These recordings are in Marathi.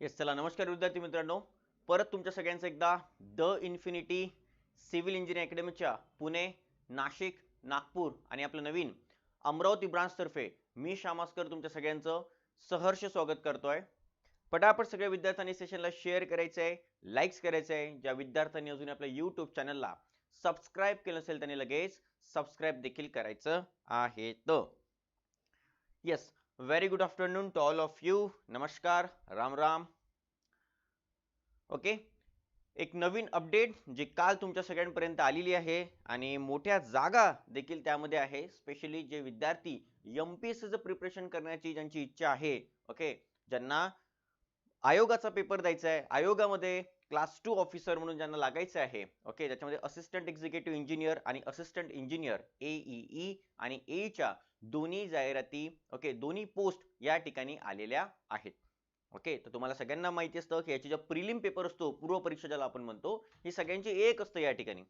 येस चला नमस्कार विद्यार्थी मित्रांनो. परत तुमच्या सगळ्यांचं एकदा द इन्फिनिटी सिव्हिल इंजिनिअरिंग अकॅडमीच्या पुणे नाशिक नागपूर आणि आपलं नवीन अमरावती ब्रांच तर्फे मी श्यामास्कर तुमच्या सगळ्यांचं सहर्ष स्वागत करतोय. पटापट सगळ्या विद्यार्थ्यांनी सेशनला शेअर करायचं आहे लाईक्स करायचं आहे ज्या विद्यार्थ्यांनी अजून आपल्या यूट्यूब चॅनलला सबस्क्राईब केलं असेल त्यांनी लगेच सबस्क्राईब देखील करायचं आहे. तर yes very good afternoon to all of you नमस्कार राम राम ओके एक नवीन अपडेट जी काल तुमच्या सगळ्यांपर्यंत आलेली आहे आणि मोठ्या जागा देखील त्यामध्ये आहे स्पेशली जे विद्यार्थी एम पी एस प्रिपरेशन करण्याची ज्यांची इच्छा आहे ओके ज्यांना आयोगाचा पेपर द्यायचा आहे आयोगामध्ये क्लास टू ऑफिसर म्हणून ज्यांना लागायचं आहे ओके ज्याच्यामध्ये असिस्टंट एक्झिक्युटिव्ह इंजिनियर आणि असिस्टंट इंजिनियर एईई आणि ए च्या दोन्ही जाहिराती ओके दोन्ही पोस्ट या ठिकाणी आलेल्या आहेत. ओके तर तुम्हाला सगळ्यांना माहिती असतं की याची जो प्रिलिम पेपर असतो पूर्व परीक्षा ज्याला आपण म्हणतो ही सगळ्यांची एक असतं या ठिकाणी.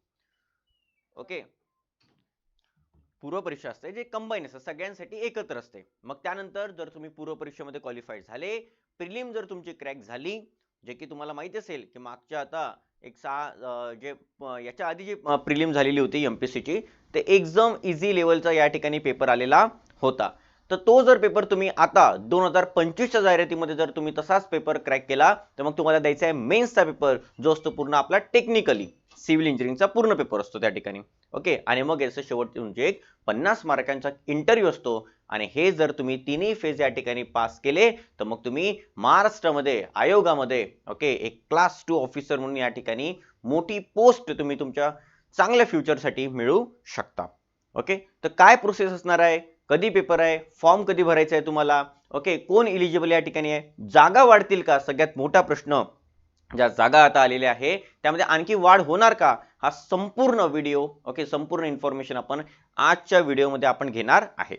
ओके पूर्व परीक्षा असते जे कंबाईन असतं सगळ्यांसाठी एकत्र असते. मग त्यानंतर जर तुम्ही पूर्व परीक्षेमध्ये क्वालिफाईड झाले प्रिलिम जर तुमची क्रॅक झाली जे की तुम्हाला माहिती असेल की मागच्या आता एक सहा जे याच्या आधी जी प्रिलिम झालेली होती एम पी सीची ते एकदम इझी लेवलचा या ठिकाणी पेपर आलेला होता. तर तो जर पेपर तुम्ही आता दोन हजार पंचवीसच्या जाहिरातीमध्ये जर तुम्ही तसाच पेपर क्रॅक केला तर मग तुम्हाला द्यायचा आहे मेन्सचा पेपर जो असतो पूर्ण आपला टेक्निकली सिव्हिल इंजिनिअरिंगचा पूर्ण पेपर असतो त्या ठिकाणी. ओके आणि मग याचं शेवट म्हणजे एक पन्नास मार्कांचा इंटरव्ह्यू असतो. आणि हे जर तुम्ही तिन्ही फेज या ठिकाणी पास केले तर मग तुम्ही महाराष्ट्रामध्ये आयोगामध्ये ओके एक क्लास टू ऑफिसर म्हणून या ठिकाणी मोठी पोस्ट तुम्ही तुमच्या चांगल्या फ्युचरसाठी मिळू शकता. ओके तर काय प्रोसेस असणार आहे? कधी पेपर आहे? फॉर्म कधी भरायचा आहे तुम्हाला? ओके कोण इलिजिबल या ठिकाणी आहे? जागा वाढतील का? सगळ्यात मोठा प्रश्न ज्या जागा आता आलेल्या आहे त्यामध्ये आणखी वाढ होणार का? हा संपूर्ण व्हिडिओ ओके संपूर्ण इन्फॉर्मेशन आपण आजच्या व्हिडिओमध्ये आपण घेणार आहे.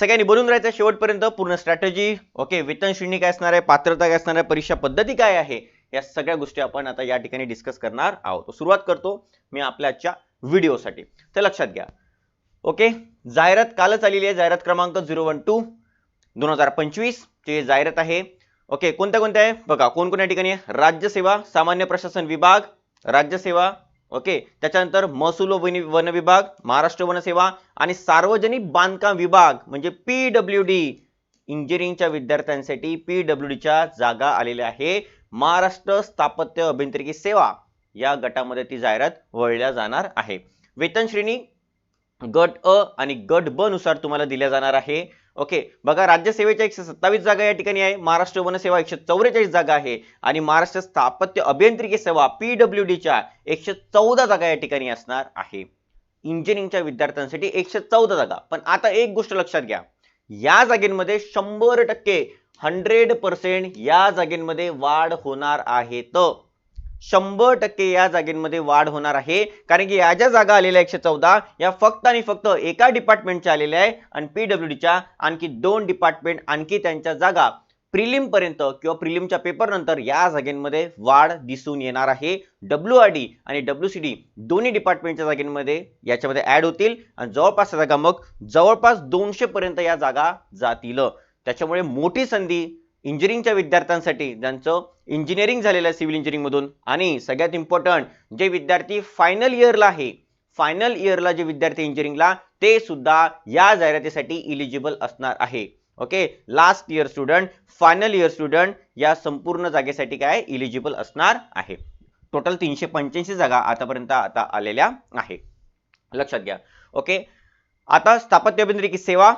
सगळ्यांनी बोलून राहायचं. शेवटपर्यंत पूर्ण स्ट्रॅटेजी ओके वेतन श्रेणी काय असणार आहे? पात्रता काय असणार आहे? परीक्षा पद्धती काय आहे? या सगळ्या गोष्टी आपण आता या ठिकाणी डिस्कस करणार आहोत. तो सुरुवात करतो मी आपल्या आजच्या व्हिडिओसाठी तर लक्षात घ्या. ओके जाहिरात कालच आलेली आहे. जाहिरात क्रमांक झिरो वन टू दोन हजार पंचवीस ची जाहिरात आहे. ओके कोणत्या कोणत्या आहे? बघा कोणकोणत्या ठिकाणी आहे? राज्यसेवा सामान्य प्रशासन विभाग राज्यसेवा ओके? त्याच्यानंतर महसूल वन वन विभाग महाराष्ट्र वनसेवा आणि सार्वजनिक बांधकाम विभाग म्हणजे पी डब्ल्यू डी इंजिनिअरिंगच्या विद्यार्थ्यांसाठी पी डब्ल्यू डीच्या जागा आलेल्या आहे. महाराष्ट्र स्थापत्य अभियांत्रिकी सेवा या गटामध्ये ती जाहिरात वळल्या जाणार आहे. वेतन श्रेणी गट अ आणि गट ब नुसार तुम्हाला दिल्या जाणार आहे. ओके बघा राज्यसेवेच्या एकशे सत्तावीस जागा या ठिकाणी आहे. महाराष्ट्र वनसेवा एकशे चौवेचाळीस जागा आहे. आणि महाराष्ट्र स्थापत्य अभियांत्रिकी सेवा पीडब्ल्यू डीच्या एकशे चौदा जागा या ठिकाणी असणार आहे. इंजिनिअरिंगच्या विद्यार्थ्यांसाठी एकशे चौदा जागा. पण आता एक गोष्ट लक्षात घ्या. या जागेमध्ये शंभर टक्के हंड्रेड पर्सेंट या जागेमध्ये वाढ होणार आहे. तर शंभर टक्के या जागेमध्ये वाढ होणार आहे. कारण की या ज्या जागा आलेल्या एकशे चौदा या फक्त आणि फक्त एका डिपार्टमेंटच्या आलेल्या आहे आणि पीडब्ल्यू डीच्या आणखी दोन डिपार्टमेंट आणखी त्यांच्या जागा प्रिलिम पर्यंत किंवा प्रिलिमच्या पेपर नंतर या जागेमध्ये वाढ दिसून येणार आहे. डब्ल्यू आर डी आणि डब्ल्यू सी डी दोन्ही डिपार्टमेंटच्या जागेमध्ये याच्यामध्ये ऍड होतील आणि जवळपास जागा मग जवळपास दोनशे पर्यंत या जागा जातील. त्याच्यामुळे मोठी संधी इंजिनिअरिंगच्या विद्यार्थ्यांसाठी ज्यांचं इंजिनिअरिंग झालेलं आहे सिव्हिल इंजिनिअरिंगमधून. आणि सगळ्यात इम्पॉर्टंट जे विद्यार्थी फायनल इयरला आहे फायनल इयरला जे विद्यार्थी इंजिनिअरिंगला ते सुद्धा या जाहिरातीसाठी इलिजिबल असणार आहे. Okay last year student final year student या संपूर्ण जागेसाठी काय? इलिजिबल असणार आहे. टोटल तीनशे पंच्याऐंशी जागा आतापर्यंत आता आलेल्या आहे. लक्षात घ्या. ओके आता स्थापत्य अभियांत्रिकी सेवा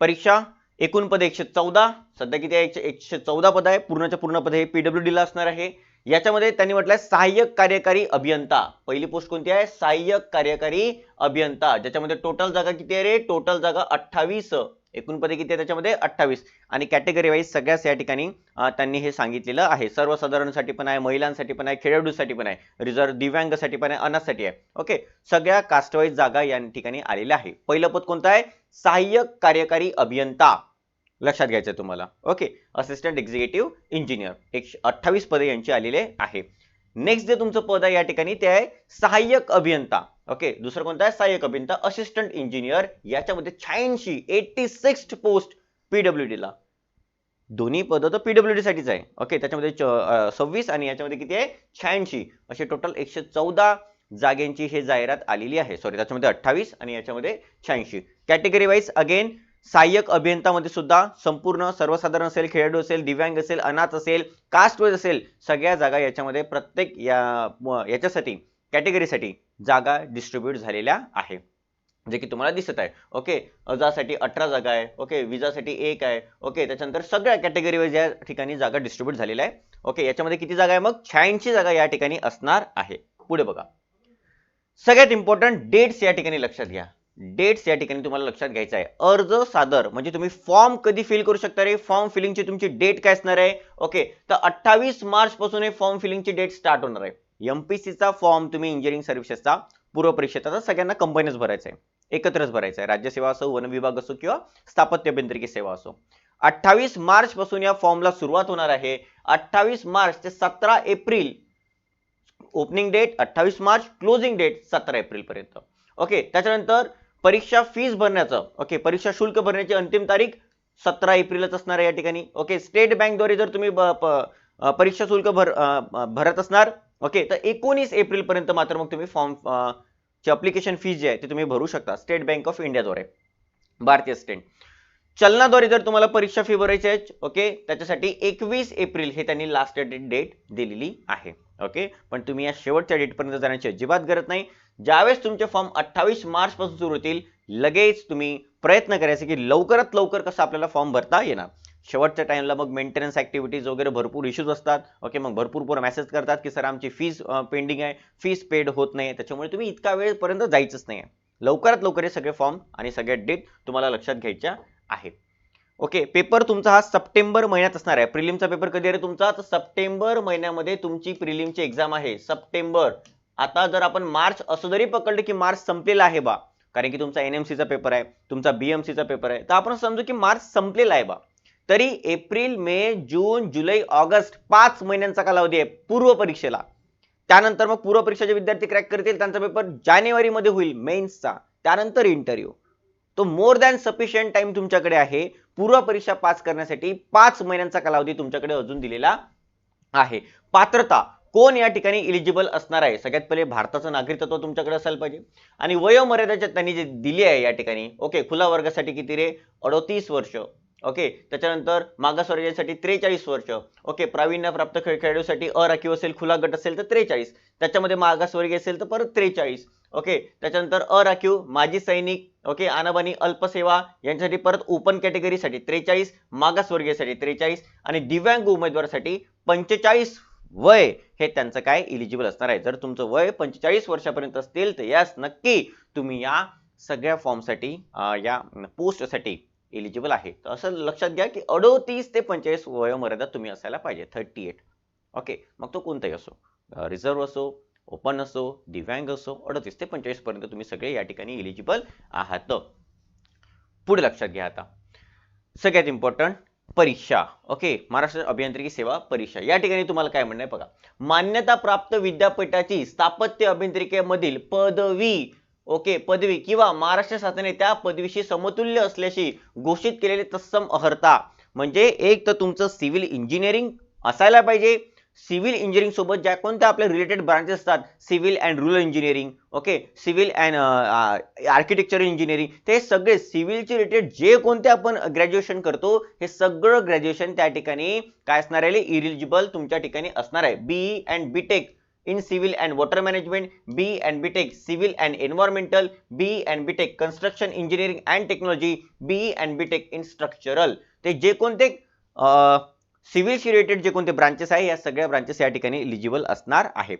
परीक्षा एकूण पद एकशे चौदा सध्या किती आहे? एकशे एकशे चौदा पद आहे. पूर्णच्या पूर्ण पद हे पीडब्ल्यू डीला असणार आहे. याच्यामध्ये त्यांनी म्हटलंय सहाय्यक कार्यकारी अभियंता. पहिली पोस्ट कोणती आहे? सहाय्यक कार्यकारी अभियंता. ज्याच्यामध्ये टोटल जागा किती आहे रे? टोटल जागा अठ्ठावीस. एकूण पदे किती आहे त्याच्यामध्ये? अठ्ठावीस. आणि कॅटेगरी वाईज सगळ्याच या ठिकाणी त्यांनी हे सांगितलेलं आहे. सर्वसाधारणसाठी पण आहे महिलांसाठी पण आहे खेळाडूसाठी पण आहे रिझर्व दिव्यांगसाठी पण आहे अनाथसाठी आहे. ओके? सगळ्या कास्टवाईज जागा या ठिकाणी आलेल्या आहे. पहिलं पद कोणतं आहे? सहाय्यक कार्यकारी अभियंता. लक्षात घ्यायचं आहे तुम्हाला. ओके असिस्टंट एक्झिक्युटिव्ह इंजिनियर एकशे अठ्ठावीस पदे यांची आलेले आहे. नेक्स्ट जे तुमचं पद आहे या ठिकाणी ते आहे सहाय्यक अभियंता. ओके दुसरं कोणतं आहे? सहाय्यक अभियंता. असिस्टंट इंजिनियर याच्यामध्ये शहाऐंशी एटी सिक्स पोस्ट पीडब्ल्यू ला. दोन्ही पद तर पीडब्ल्यूडी साठीच आहे. ओके त्याच्यामध्ये सव्वीस आणि याच्यामध्ये किती आहे? शहाऐंशी. असे टोटल एकशे चौदा जागेंची हे जाहिरात आलेली आहे. सॉरी त्याच्यामध्ये अठ्ठावीस आणि याच्यामध्ये शहाऐंशी. कॅटेगरी वाईज अगेन सहाय्यक अभियंतामध्ये सुद्धा संपूर्ण सर्वसाधारण असेल खेळाडू असेल दिव्यांग असेल अनाथ असेल कास्ट वाईज असेल सगळ्या जागा याच्यामध्ये प्रत्येक या याच्यासाठी कॅटेगरीसाठी जागा डिस्ट्रीब्यूट झालेल्या आहे. जे की तुम्हाला दिसत आहे. ओके अजासाठी अठरा जागा आहे. ओके विजासाठी एक आहे. ओके त्याच्यानंतर सगळ्या कॅटेगरी वाईज या ठिकाणी जागा डिस्ट्रीब्यूट झालेल्या आहे. ओके याच्यामध्ये किती जागा आहे? मग शहाऐंशी जागा या ठिकाणी असणार आहे. पुढे बघा. सगळ्यात इम्पॉर्टंट डेट्स या ठिकाणी लक्षात घ्या. डेट्स या ठिकाणी तुम्हाला लक्षात घ्यायचं आहे. अर्ज सादर म्हणजे तुम्ही फॉर्म कधी फिल करू शकता रे? फॉर्म फिलिंगची तुमची डेट काय असणार आहे? ओके तर अठ्ठावीस मार्च पासून हे फॉर्म फिलिंगची डेट स्टार्ट होणार आहे. एमपीसीचा फॉर्म तुम्ही इंजिनिअरिंग सर्व्हिसेसचा पूर्व परीक्षेचा सगळ्यांना कंबाईनच भरायचा आहे. एकत्रच भरायचा आहे. राज्यसेवा असो वन विभाग असो किंवा स्थापत्य अभियांत्रिकी सेवा असो. अठ्ठावीस मार्च पासून या फॉर्मला सुरुवात होणार आहे. अठ्ठावीस मार्च ते सतरा एप्रिल ओपनिंग डेट अठ्ठावीस मार्च क्लोजिंग डेट सतरा एप्रिल पर्यंत. ओके त्याच्यानंतर परीक्षा फीज भरण्याचं. ओके परीक्षा शुल्क भरण्याची अंतिम तारीख सतरा एप्रिलच असणार आहे या ठिकाणी. ओके स्टेट बँकद्वारे जर तुम्ही परीक्षा शुल्क भर भरत असणार ओके तर एकोणीस एप्रिल पर्यंत मात्र मग तुम्ही फॉर्म चे अप्लिकेशन फीज जी आहे ती तुम्ही भरू शकता स्टेट बँक ऑफ इंडियाद्वारे भारतीय स्टेट चलनाद्वारे जर तुम्हाला परीक्षा फी भरायची आहे ओके त्याच्यासाठी एकवीस एप्रिल हे त्यांनी लास्ट डेट दिलेली आहे. ओके? पण तुम्ही या शेवटच्या डेटपर्यंत जाण्याची अजिबात गरज नाही. ज्यावेळेस तुमचे फॉर्म अठ्ठावीस मार्चपासून सुरू होतील लगेच तुम्ही प्रयत्न करायचे की लवकरात लवकर कसं आपल्याला फॉर्म भरता येणार. शेवटच्या टाइमला मग मेंटेनन्स ॲक्टिव्हिटीज वगैरे भरपूर इश्यूज असतात. ओके मग भरपूर पूर मेसेज करतात की सर आमची फीस पेंडिंग आहे. फीस पेड होत नाही. त्याच्यामुळे तुम्ही इतका वेळपर्यंत जायचंच नाही लवकरात लवकर हे सगळे फॉर्म आणि सगळ्या डेट तुम्हाला लक्षात घ्यायच्या आहेत. ओके पेपर तुमचा हा सप्टेंबर महिन्यात असणार आहे. प्रिलिमचा पेपर कधी आहे तुमचा? तर सप्टेंबर महिन्यामध्ये तुमची प्रिलिमची एक्झाम आहे. सप्टेंबर. आता जर आपण मार्च असं जरी पकडलं की मार्च संपलेला आहे बा कारण की तुमचा एनएमसीचा पेपर आहे तुमचा बीएमसीचा पेपर आहे तर आपण समजू की मार्च संपलेला आहे बा. तरी एप्रिल मे जून जुलै ऑगस्ट पाच महिन्यांचा कालावधी आहे पूर्व परीक्षेला. त्यानंतर मग पूर्व परीक्षाचे विद्यार्थी क्रॅक करतील त्यांचा पेपर जानेवारीमध्ये होईल मेन्सचा. त्यानंतर इंटरव्ह्यू तो मोर दॅन सफिशियंट टाइम तुमच्याकडे आहे. पूर्व परीक्षा पास करण्यासाठी पाच महिन्यांचा कालावधी तुमच्याकडे अजून दिलेला आहे. पात्रता कोण या ठिकाणी इलिजिबल असणार आहे? सगळ्यात पहिले भारताचं नागरिकत्व तुमच्याकडे असायला पाहिजे. आणि वयोमर्यादाच्या त्यांनी जे दिली आहे या ठिकाणी ओके खुला वर्गासाठी किती रे? अडोतीस वर्ष. ओके त्याच्यानंतर मागासवर्गीयांसाठी त्रेचाळीस वर्ष. ओके प्रावीण्यप्राप्त खेळ खेळाडूसाठी अराखीव असेल खुला गट असेल तर त्रेचाळीस. त्याच्यामध्ये मागासवर्गीय असेल तर परत त्रेचाळीस. ओके त्याच्यानंतर अराखीव माजी सैनिक ओके आणबाणी अल्पसेवा यांच्यासाठी परत ओपन कॅटेगरीसाठी त्रेचाळीस मागासवर्गीयसाठी त्रेचाळीस आणि दिव्यांग उमेदवारासाठी पंचेचाळीस वय हे त्यांचं काय इलिजिबल असणार आहे. जर तुमचं वय पंचेचाळीस वर्षापर्यंत असतील तर यास नक्की तुम्ही या सगळ्या फॉर्मसाठी या पोस्टसाठी एलिजिबल आहे. तर असं लक्षात घ्या की अडोतीस ते पंचेचाळीस वयोमर्यादा तुम्ही असायला पाहिजे थर्टी एट ओके मग तो कोणताही असो. रिझर्व्ह असो ओपन असो दिव्यांग असो अडतीस ते पंचेचाळीस पर्यंत तुम्ही सगळे या ठिकाणी एलिजिबल आहात. पुढे लक्षात घ्या आता. सगळ्यात इम्पॉर्टंट परीक्षा. ओके महाराष्ट्र अभियांत्रिकी सेवा परीक्षा. या ठिकाणी तुम्हाला काय म्हणणं आहे बघा. मान्यता प्राप्त विद्यापीठाची स्थापत्य अभियांत्रिकेमधील पदवी ओके पदवी किंवा महाराष्ट्र शासनाने त्या पदवीशी समतुल्य असल्याशी घोषित केलेली तत्सम अहर्ता. म्हणजे एक तर तुमचं सिव्हिल इंजिनिअरिंग असायला पाहिजे. सिव्हिल इंजिनिअरिंग सोबत ज्या कोणत्या आपल्या रिलेटेड ब्रांचेस असतात civil and rural engineering okay civil and architecture engineering ते सगळे सिव्हिलचे रिलेटेड जे कोणते आपण ग्रॅज्युएशन करतो हे सगळं ग्रॅज्युएशन त्या ठिकाणी काय असणार आहे? इलिजिबल तुमच्या ठिकाणी असणार आहे. BE and B Tech in civil and water management, B and BTech civil and environmental, B and BTech construction engineering and technology, B and BTech in structural. ते जे कोणते सिव्हिलशी रिलेटेड जे कोणते ब्रांचेस आहे या सगळ्या ब्रांचेस या ठिकाणी इलिजिबल असणार आहे.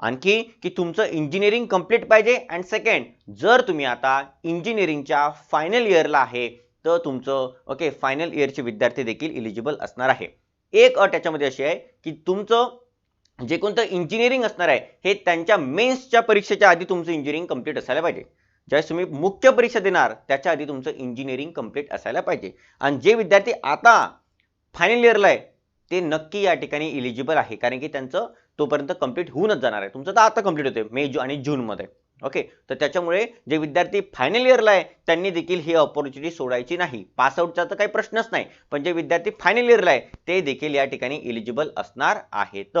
आणखी की तुमचं इंजिनिअरिंग कंप्लीट पाहिजे. अँड सेकंड जर तुम्ही आता इंजिनिअरिंगच्या फायनल इयरला आहे तर तुमचं ओके फायनल इयरचे विद्यार्थी देखील इलिजिबल असणार आहे. एक अट याच्यामध्ये अशी आहे की तुमचं जे कोणतं इंजिनिअरिंग असणार आहे हे त्यांच्या मेन्सच्या परीक्षेच्या आधी तुमचं इंजिनिअरिंग कंप्लीट असायला पाहिजे. ज्यावेळेस तुम्ही मुख्य परीक्षा देणार त्याच्या आधी तुमचं इंजिनिअरिंग कंप्लीट असायला पाहिजे. आणि जे विद्यार्थी आता फायनल इयरला आहे ते नक्की या ठिकाणी इलिजिबल आहे. कारण की त्यांचं तोपर्यंत कंप्लीट होऊनच जाणार आहे. तुमचं तर आता कंप्लीट होते मे जू आणि जूनमध्ये. ओके तर त्याच्यामुळे जे विद्यार्थी फायनल इयरला आहे त्यांनी देखील ही ऑपॉर्च्युनिटी सोडायची नाही. पासआउटचा तर काही प्रश्नच नाही. पण जे विद्यार्थी फायनल इयरला आहे ते देखील या ठिकाणी इलिजिबल असणार आहेत.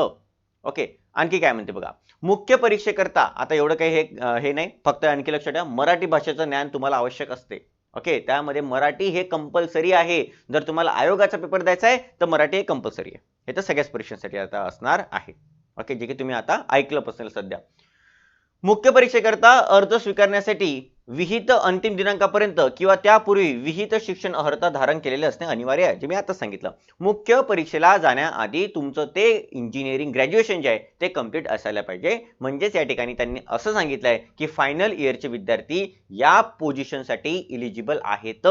ओके आणखी काय म्हणते बघा. मुख्य परीक्षेकरता आता एवढं काही हे हे नाही फक्त आणखी लक्षात ठेवा मराठी भाषेचं ज्ञान तुम्हाला आवश्यक असते. ओके त्यामध्ये मराठी हे कंपल्सरी आहे. जर तुम्हाला आयोगाचा पेपर द्यायचा आहे तर मराठी हे कंपल्सरी आहे. हे तर सगळ्याच परीक्षांसाठी आता असणार आहे. ओके जे की तुम्ही आता ऐकलं असेल सध्या. मुख्य परीक्षेकरता अर्ज स्वीकारण्यासाठी विहित अंतिम दिनांकापर्यंत किंवा त्यापूर्वी विहित शिक्षण अर्हता धारण केलेले असणे अनिवार्य आहे जे मी आता सांगितलं. मुख्य परीक्षेला जाण्याआधी तुमचं ते इंजिनिअरिंग ग्रॅज्युएशन जे आहे ते कंप्लीट असायला पाहिजे. म्हणजेच या ठिकाणी त्यांनी असं सांगितलंय की फायनल इयरचे विद्यार्थी या पोझिशनसाठी इलिजिबल आहेत.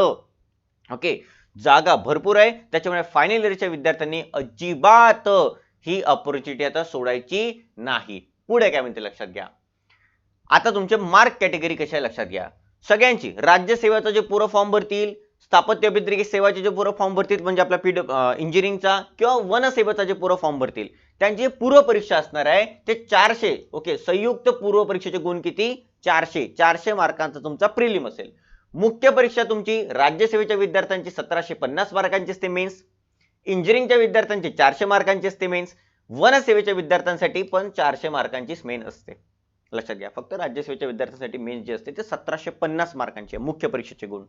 ओके जागा भरपूर आहे. त्याच्यामुळे फायनल इयरच्या विद्यार्थ्यांनी अजिबात ही अपॉर्च्युनिटी आता सोडायची नाही. पुढे काय म्हणते लक्षात घ्या. आता तुमचे मार्क कॅटेगरी कशा लक्षात घ्या. सगळ्यांची राज्यसेवेचा जे पुरं फॉर्म भरतील स्थापत्य अभियांत्रिकी सेवाचे जे पुरं फॉर्म भरतील म्हणजे आपला पीड इंजिनिअरिंगचा किंवा वनसेवेचा जे पुरं फॉर्म भरतील त्यांची पूर्व परीक्षा असणार आहे ते चारशे ओके संयुक्त पूर्व परीक्षेचे गुण किती? चारशे. चारशे मार्कांचा तुमचा प्रिलिम असेल. मुख्य परीक्षा तुमची राज्यसेवेच्या विद्यार्थ्यांची सतराशे पन्नास मार्कांची असते मेन्स इंजिनिअरिंगच्या विद्यार्थ्यांची चारशे मार्कांची असते मेन्स वनसेवेच्या विद्यार्थ्यांसाठी पण चारशे मार्कांचीच मेन असते. लक्षात घ्या. फक्त राज्यसेवेच्या विद्यार्थ्यांसाठी मेन्स जे असते ते सतराशे पन्नास मार्कांचे मुख्य परीक्षेचे गुण.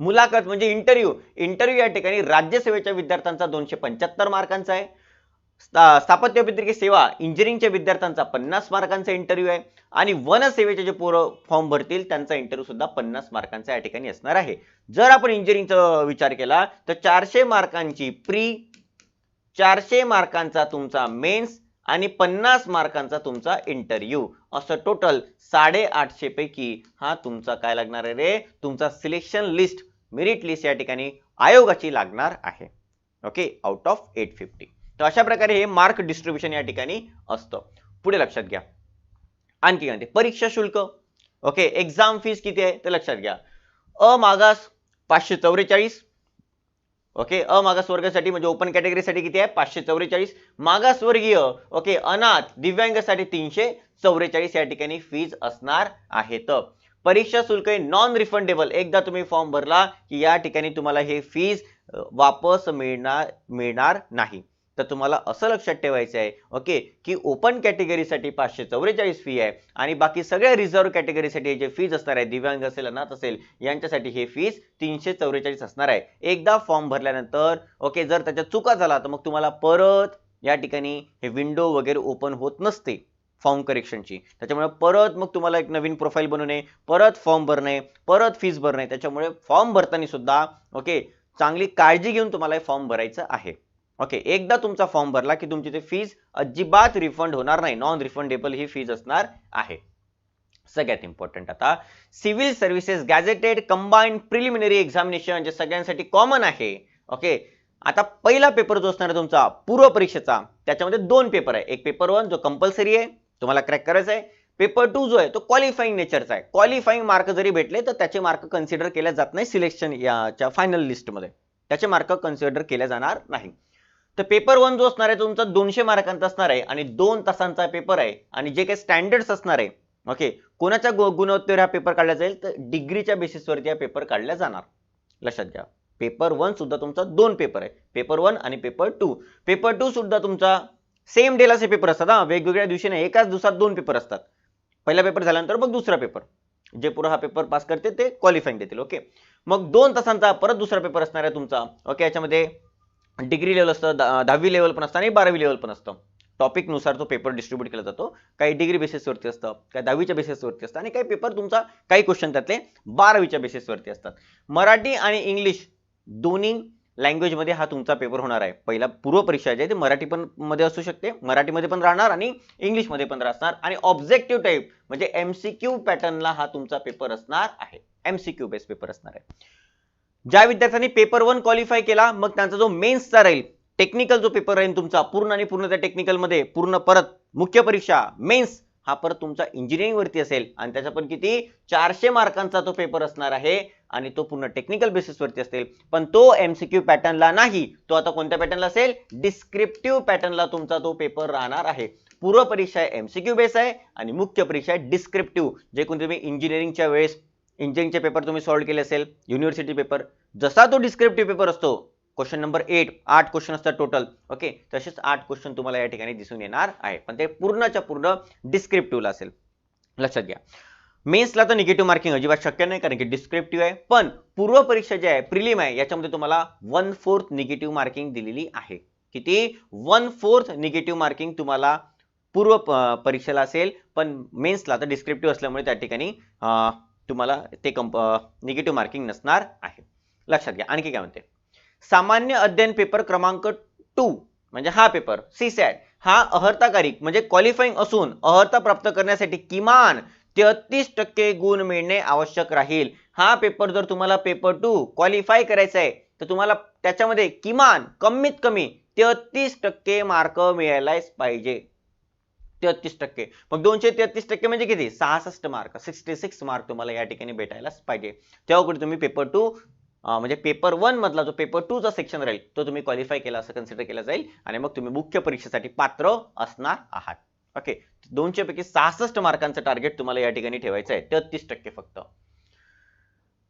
मुलाखत म्हणजे इंटरव्ह्यू इंटरव्ह्यू या ठिकाणी राज्यसेवेच्या विद्यार्थ्यांचा दोनशे पंच्याहत्तर मार्कांचा आहे. स्थापत्य अभियांत्रिकी सेवा इंजिनिअरिंगच्या विद्यार्थ्यांचा पन्नास मार्कांचा इंटरव्ह्यू आहे. आणि वनसेवेचे जे पोरं फॉर्म भरतील त्यांचा इंटरव्ह्यू सुद्धा पन्नास मार्कांचा या ठिकाणी असणार आहे. जर आपण इंजिनिअरिंगचा विचार केला तर चारशे मार्कांची प्री चारशे मार्कांचा तुमचा मेन्स आणि पन्नास मार्कांचा तुमचा इंटरव्ह्यू असं टोटल साडेआठशे पैकी हा तुमचा काय लागणार आहे रे? तुमचा सिलेक्शन लिस्ट मेरिट लिस्ट या ठिकाणी आयोगाची लागणार आहे. Okay out of eight fifty तर अशा प्रकारे हे मार्क डिस्ट्रीब्युशन या ठिकाणी असतं. पुढे लक्षात घ्या. आणखी काय परीक्षा शुल्क. ओके एक्झाम फीस किती आहे? ते लक्षात घ्या. अ मागास पाचशे चौवेचाळीस ओके अमागासवर्गासाठी म्हणजे ओपन कॅटेगरीसाठी किती आहे? पाचशे चौवेचाळीस. मागासवर्गीय ओके अनाथ दिव्यांगासाठी तीनशे चौवेचाळीस या ठिकाणी फीज असणार आहेत. परीक्षा शुल्क हे नॉन रिफंडेबल एकदा तुम्ही फॉर्म भरला की या ठिकाणी तुम्हाला हे फीज वापस मिळणार मिळणार नाही. तर तुम्हाला असं लक्षात ठेवायचं आहे ओके की ओपन कॅटेगरीसाठी पाचशे चौवेचाळीस फी आहे आणि बाकी सगळ्या रिझर्व्ह कॅटेगरीसाठी जे फीज असणार आहे दिव्यांग असेल अनाथ असेल यांच्यासाठी हे फीज तीनशे चौवेचाळीस असणार आहे. एकदा फॉर्म भरल्यानंतर ओके जर त्याच्यात चुका झाला तर मग तुम्हाला परत या ठिकाणी हे विंडो वगैरे ओपन होत नसते फॉर्म करेक्शनची त्याच्यामुळे परत मग तुम्हाला एक नवीन प्रोफाईल बनवणे परत फॉर्म भरणे परत फीज भरणे त्याच्यामुळे फॉर्म भरताना सुद्धा ओके चांगली काळजी घेऊन तुम्हाला हे फॉर्म भरायचं आहे. ओके एकदा तुमचा फॉर्म भरला की तुमची ते फीज अजिबात रिफंड होणार नाही. नॉन रिफंडेबल ही फीज असणार आहे. सगळ्यात इम्पॉर्टंट आता civil services gazetted combined preliminary examination जे सगळ्यांसाठी कॉमन आहे. ओके आता पहिला पेपर जो असणार आहे तुमचा पूर्व परीक्षेचा त्याच्यामध्ये दोन पेपर आहे. एक पेपर वन जो कंपल्सरी आहे तुम्हाला क्रॅक करायचा आहे. पेपर टू जो आहे तो क्वालिफाईंग नेचरचा आहे. क्वालिफाईंग मार्क जरी भेटले तर त्याचे मार्क कन्सिडर केल्या जात नाही सिलेक्शन याच्या फायनल लिस्टमध्ये त्याचे मार्क कन्सिडर केले जाणार नाही. तर पेपर वन जो असणार आहे तुमचा दोनशे मार्कांचा असणार आहे आणि दोन तासांचा पेपर आहे आणि जे काही स्टँडर्ड्स असणार आहे ओके कोणाच्या गु- गुणवत्तेवर हा पेपर काढला जाईल तर डिग्रीच्या बेसिसवरती हा पेपर काढला जाणार. लक्षात घ्या. पेपर वन सुद्धा तुमचा दोन पेपर आहे. पेपर वन आणि पेपर टू पेपर टू सुद्धा तुमचा सेम डेलाचे पेपर असतात हा. वेगवेगळ्या दिवशी नाही एकाच दिवसात दोन पेपर असतात. पहिला पेपर झाल्यानंतर मग दुसरा पेपर जे पुरा हा पेपर पास करते ते क्वालिफाईंग देतील ओके मग दोन तासांचा परत दुसरा पेपर असणार आहे तुमचा ओके याच्यामध्ये डिग्री लेवल असतं दहावी लेवल पण असतं आणि बारावी लेवल पण असतं. टॉपिकनुसार तो पेपर डिस्ट्रीब्यूट केला जातो. काही डिग्री बेसिसवरती असतं काही दहावीच्या बेसिसवरती असतं आणि काही पेपर तुमचा काही क्वेश्चन त्यातले बारावीच्या बेसिसवरती असतात. मराठी आणि इंग्लिश दोन्ही लँग्वेजमध्ये हा तुमचा पेपर होणार आहे. पहिला पूर्व परीक्षा जी आहे ती मराठी पण मध्ये असू शकते मराठीमध्ये पण राहणार आणि इंग्लिशमध्ये पण राहणार आणि ऑब्जेक्टिव्ह टाईप म्हणजे एमसीक्यू पॅटर्नला हा तुमचा पेपर असणार आहे. एमसीक्यू बेस पेपर असणार आहे. ज्या विद्यार्थ्यांनी पेपर वन क्वालिफाय केला मग त्यांचा जो मेन्सचा राहील टेक्निकल जो पेपर राहील तुमचा पूर्ण आणि पूर्ण त्या टेक्निकलमध्ये पूर्ण परत मुख्य परीक्षा मेन्स हा परत तुमचा इंजिनिअरिंग वरती असेल. आणि त्याचा पण किती? चारशे मार्कांचा तो पेपर असणार आहे आणि तो पूर्ण टेक्निकल बेसिसवरती असेल. पण तो एमसीक्यू पॅटर्नला नाही. तो आता कोणत्या पॅटर्नला असेल? डिस्क्रिप्टिव्ह पॅटर्नला तुमचा तो पेपर राहणार आहे. पूर्व परीक्षा एमसीक्यू बेस आहे आणि मुख्य परीक्षा डिस्क्रिप्टिव्ह जे कोण तुम्ही इंजिनिअरिंगच्या वेळेस इंजिनिअरिंगचे पेपर तुम्ही सॉल्व्ह केले असेल युनिव्हर्सिटी पेपर जसा तो डिस्क्रिप्टिव्ह पेपर असतो क्वेश्चन नंबर एट आठ क्वेश्चन असतात टोटल ओके तसेच आठ क्वेश्चन तुम्हाला या ठिकाणी दिसून येणार आहे पण ते पूर्णच्या पूर्ण डिस्क्रिप्टिव्हला असेल. लक्षात घ्या. मेन्सला तर निगेटिव्ह मार्किंग अजिबात शक्य नाही कारण की डिस्क्रिप्टिव्ह आहे. पण पूर्व परीक्षा जी आहे प्रिलिम आहे याच्यामध्ये तुम्हाला वन फोर्थ निगेटिव्ह मार्किंग दिलेली आहे. किती? वन फोर्थ निगेटिव्ह मार्किंग तुम्हाला पूर्व परीक्षेला असेल. पण मेन्सला तर डिस्क्रिप्टिव्ह असल्यामुळे त्या ठिकाणी तुम्हाला ते कंप निगेटिव्ह मार्किंग नसणार आहे. लक्षात घ्या. आणखी काय म्हणते? सामान्य अध्ययन पेपर क्रमांक टू म्हणजे हा पेपर सी सॅट हा अहर्ताकारिक म्हणजे क्वालिफाईंग असून अहर्ता प्राप्त करण्यासाठी किमान तेहतीस टक्के गुण मिळणे आवश्यक राहील. हा पेपर जर तुम्हाला पेपर टू क्वालिफाय करायचा आहे तर तुम्हाला त्याच्यामध्ये किमान कमीत कमी तेहतीस टक्के मार्क मिळायलाच पाहिजे. तेहतीस टक्के. मग दोनशे तेहतीस टक्के म्हणजे किती? सहासष्ट मार्क. सिक्स्टी सिक्स मार्क तुम्हाला या ठिकाणी भेटायलाच पाहिजे. तेव्हा कुठे तुम्ही पेपर टू म्हणजे पेपर वन मधला जो पेपर टूचा सेक्शन राहील तो तुम्ही क्वालिफाय केला असं कन्सिडर केला जाईल आणि मग तुम्ही मुख्य परीक्षेसाठी पात्र असणार आहात. ओके दोनशे पैकी सहासष्ट मार्कांचं टार्गेट तुम्हाला या ठिकाणी ठेवायचं आहे. तेहतीस टक्के फक्त.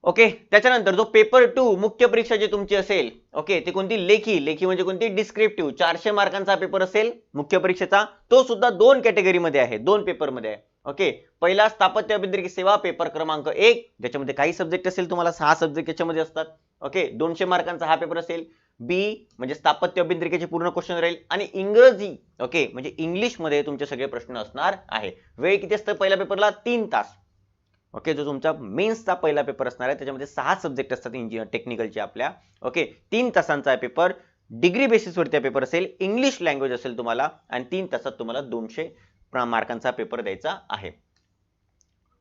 ओके त्याच्यानंतर जो पेपर टू मुख्य परीक्षा जी तुमची असेल ओके ती कोणती? लेखी. लेखी म्हणजे कोणती? डिस्क्रिप्टिव्ह चारशे मार्कांचा पेपर असेल मुख्य परीक्षेचा. तो सुद्धा दोन कॅटेगरीमध्ये आहे. दोन पेपरमध्ये आहे. ओके पहिला स्थापत्य अभियांत्रिकी सेवा पेपर क्रमांक एक. ज्याच्यामध्ये काही सब्जेक्ट असेल तुम्हाला सहा सब्जेक्ट याच्यामध्ये असतात. ओके दोनशे मार्कांचा हा पेपर असेल. बी म्हणजे स्थापत्य अभियांत्रिकीचे पूर्ण क्वेश्चन राहील. आणि इंग्रजी ओके म्हणजे इंग्लिशमध्ये तुमचे सगळे प्रश्न असणार आहे. वेळ किती असतं? पहिल्या पेपरला तीन तास. ओके जो तुमचा मेन्सचा पहिला पेपर असणार आहे त्याच्यामध्ये सहा सब्जेक्ट असतात इंजिनियर टेक्निकलचे आपल्या. ओके तीन तासांचा पेपर डिग्री बेसिसवरती पेपर असेल इंग्लिश लँग्वेज असेल तुम्हाला आणि तीन तासात तुम्हाला दोनशे मार्कांचा पेपर द्यायचा आहे.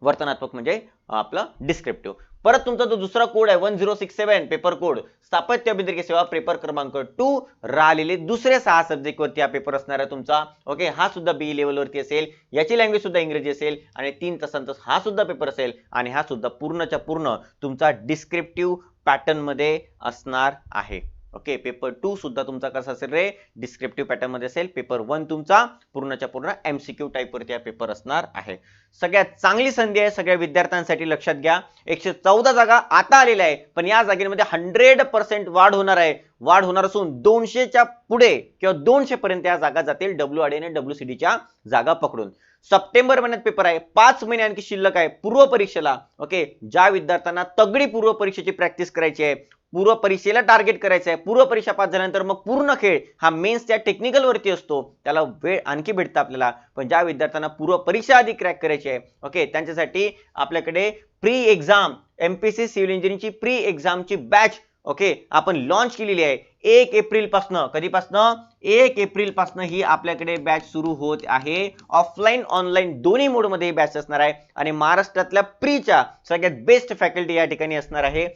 वर्तनात्मक म्हणजे आपलं डिस्क्रिप्टिव्ह परत तुमचा जो दुसरा कोड आहे one zero six seven paper code स्थापत्य अभियांत्रिकी सेवा पेपर क्रमांक टू राहिलेले दुसरे सहा सब्जेक्ट वरती हा पेपर असणार आहे तुमचा. ओके हा सुद्धा बी लेवलवरती असेल. याची लँग्वेज सुद्धा इंग्रजी असेल आणि तीन तासांचा हा सुद्धा पेपर असेल आणि हा सुद्धा पूर्णच्या पूर्ण तुमचा डिस्क्रिप्टिव्ह पॅटर्नमध्ये असणार आहे. ओके? पेपर टू सुद्धा तुमचा कसा असेल रे? डिस्क्रिप्टिव्ह पॅटर्नमध्ये असेल. पेपर वन तुमचा पूर्णच्या पूर्ण एमसीक्यू टाईप वरती हा पेपर असणार आहे. सगळ्यात चांगली संधी आहे. सगळ्या विद्यार्थ्यांसाठी लक्षात घ्या. एकशे चौदा जागा आता आलेल्या आहे. पण या जागेमध्ये हंड्रेड पर्सेंट वाढ होणार आहे. वाढ होणार असून दोनशेच्या पुढे किंवा दोनशे पर्यंत या जागा जातील डब्ल्यू आर आणि डब्ल्यू सी च्या जागा पकडून. सप्टेंबर महिन्यात पेपर आहे. पाच महिने आणखी शिल्लक आहे. पूर्व परीक्षेला ओके? ज्या विद्यार्थ्यांना तगडी पूर्व परीक्षेची प्रॅक्टिस करायची आहे पूर्व परीक्षेला टार्गेट करायचं आहे. पूर्व परीक्षा पास झाल्यानंतर मग पूर्ण खेळ हा मेन्सच्या टेक्निकल वरती असतो. त्याला वेळ आणखी भेटतं आपल्याला. पण ज्या विद्यार्थ्यांना पूर्व परीक्षा आधी क्रॅक करायची आहे ओके त्यांच्यासाठी आपल्याकडे प्री एक्झाम एमपीसी सिव्हिल इंजिनिअरिंगची प्री एक्झामची बॅच ओके आपण लॉन्च केलेली आहे. एक एप्रिल पासनं कधीपासनं? एक एप्रिल पासनं ही आपल्याकडे बॅच सुरू होत आहे. ऑफलाईन ऑनलाईन दोन्ही मोडमध्ये ही बॅच असणार आहे. आणि महाराष्ट्रातल्या प्रीच्या सगळ्यात बेस्ट फॅकल्टी या ठिकाणी असणार आहे.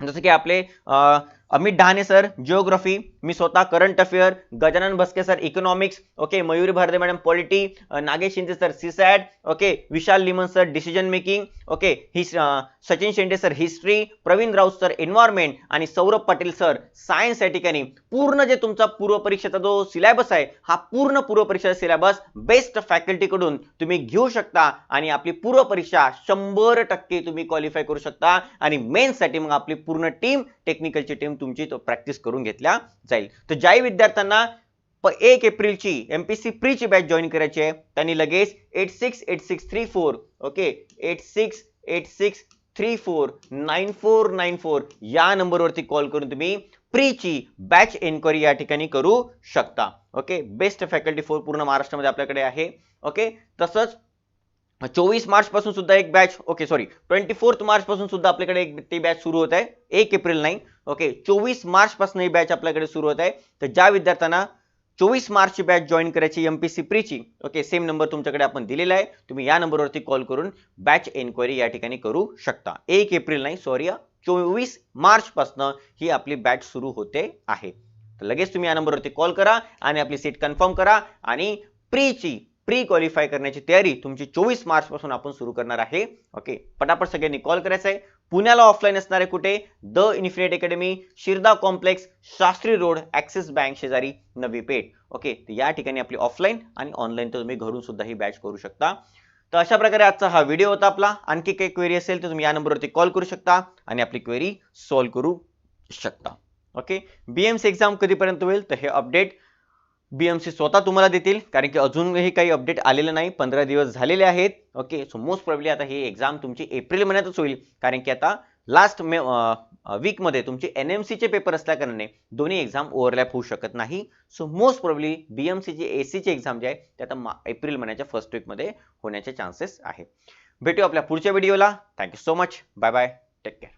जसं की आपले अं, अमित डहाणे सर जिओग्राफी मी स्वतः current affair Gajanan Baske sir economics okay Mayuri Bharde madam polity Nagesh Shinde sir CSAT okay Vishal Liman sir decision making okay his Sachin Shende sir history Pravin Raut sir environment आणि सौरभ पाटील सर सायन्स या ठिकाणी पूर्ण जे तुमचा पूर्व परीक्षेचा जो सिलेबस आहे हा पूर्ण पूर्व परीक्षेचा सिलेबस बेस्ट फॅकल्टीकडून तुम्ही घेऊ शकता आणि आपली पूर्व परीक्षा शंभर टक्के तुम्ही क्वालिफाय करू शकता. आणि मेन्ससाठी मग आपली पूर्ण टीम टेक्निकलची टीम तुमची प्रॅक्टिस करून घेतल्या जाईल. तर ज्याही विद्यार्थ्यांना एक एप्रिलची एमपीसी प्रीची बॅच जॉईन करायची आहे त्यांनी लगेच eight six eight six three four okay eight six eight six three four nine four nine four या नंबरवरती कॉल करून तुम्ही प्रीची बॅच एन्क्वायरी या ठिकाणी करू शकता ओके बेस्ट फॅकल्टी फोर पूर्ण महाराष्ट्रामध्ये आपल्याकडे आहे ओके तसंच चोवीस मार्चपासून सुद्धा एक batch okay sorry twenty fourth मार्चपासून सुद्धा आपल्याकडे एक ती बॅच सुरू होत आहे एक एप्रिल नाही ओके चोवीस मार्चपासून ही बॅच आपल्याकडे सुरू होत आहे. तर ज्या विद्यार्थ्यांना चोवीस मार्चची बॅच जॉईन करायची एमपीसी प्रीची ओके सेम नंबर तुमच्याकडे आपण दिलेला आहे. तुम्ही या नंबरवरती कॉल करून बॅच एन्क्वायरी या ठिकाणी करू शकता. एक एप्रिल नाही सॉरी चोवीस मार्चपासून ही आपली बॅच सुरू होते आहे. तर लगेच तुम्ही या नंबरवरती कॉल करा आणि आपली सीट कन्फर्म करा आणि प्रीची प्री क्वालिफाय करण्याची तयारी तुमची चोवीस मार्चपासून आपण सुरू करणार आहे. ओके पटापट सगळ्यांनी कॉल करायचा आहे. पुण्याला ऑफलाईन असणारे कुठे? The infinite academy Shirda complex Shastri road Axis bank शेजारी नवी पेठ. ओके या ठिकाणी आपली ऑफलाईन आणि ऑनलाईन तर तुम्ही घरून सुद्धा ही बॅच करू शकता. तर अशा प्रकारे आजचा हा व्हिडिओ होता आपला. आणखी काही क्वेरी असेल तर तुम्ही या नंबरवरती कॉल करू शकता आणि आपली क्वेरी सॉल्व्ह करू शकता. ओके बीएमसी एक्झाम कधीपर्यंत होईल? तर हे अपडेट बीएमसी स्वतः तुम्हाला देतील कारण की अजूनही काही अपडेट आलेलं नाही पंधरा दिवस झालेले आहेत. ओके सो मोस्ट प्रॉब्ली आता ही एक्झाम तुमची एप्रिल महिन्यातच होईल. कारण की आता लास्ट मे वीकमध्ये तुमचे एन एम सीचे पेपर असल्याकारणाने दोन्ही एक्झाम ओव्हरलॅप होऊ शकत नाही. So most probably B M बीएमसीची A सीची एक्झाम जे आहे ते आता एप्रिल महिन्याच्या फर्स्ट वीकमध्ये होण्याचे चान्सेस आहे. भेटू आपल्या पुढच्या व्हिडिओला thank you so much bye bye take care